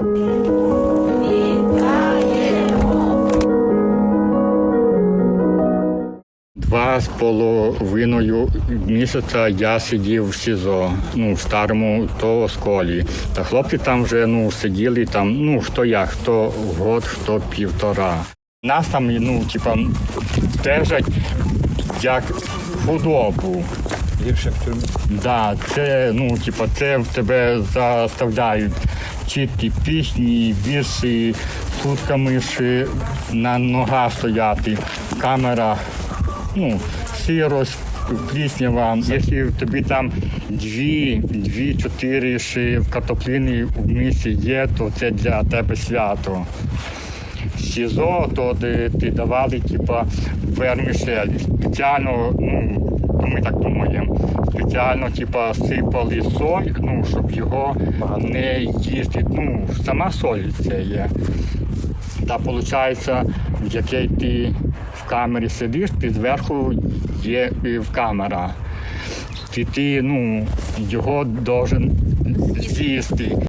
Два з половиною місяця я сидів в СІЗО, ну, в старому то осколі. Та хлопці там вже ну, сиділи там, ну, хто як, хто год, хто півтора. Нас там, ну, типа, держать як худобу. Гірше в тюрмі. Да, це, ну, типа, це в тебе заставляють чіткі пісні, вірші, сутками на ногах стояти, камера, ну, сирость, пліснява. Якщо тобі там дві, дві, чотири ще в картопліні в місті є, то це для тебе свято. СІЗО, то де ти давали, типа, вермішель. Спеціально, ну, ми так думаємо, спеціально, типа, сипали соль, ну, щоб його не їсти. Ну, сама соль це є. Та виходить, в якій ти в камері сидиш, ти зверху є і в камера. Ти, ти ну, його должен з'їсти.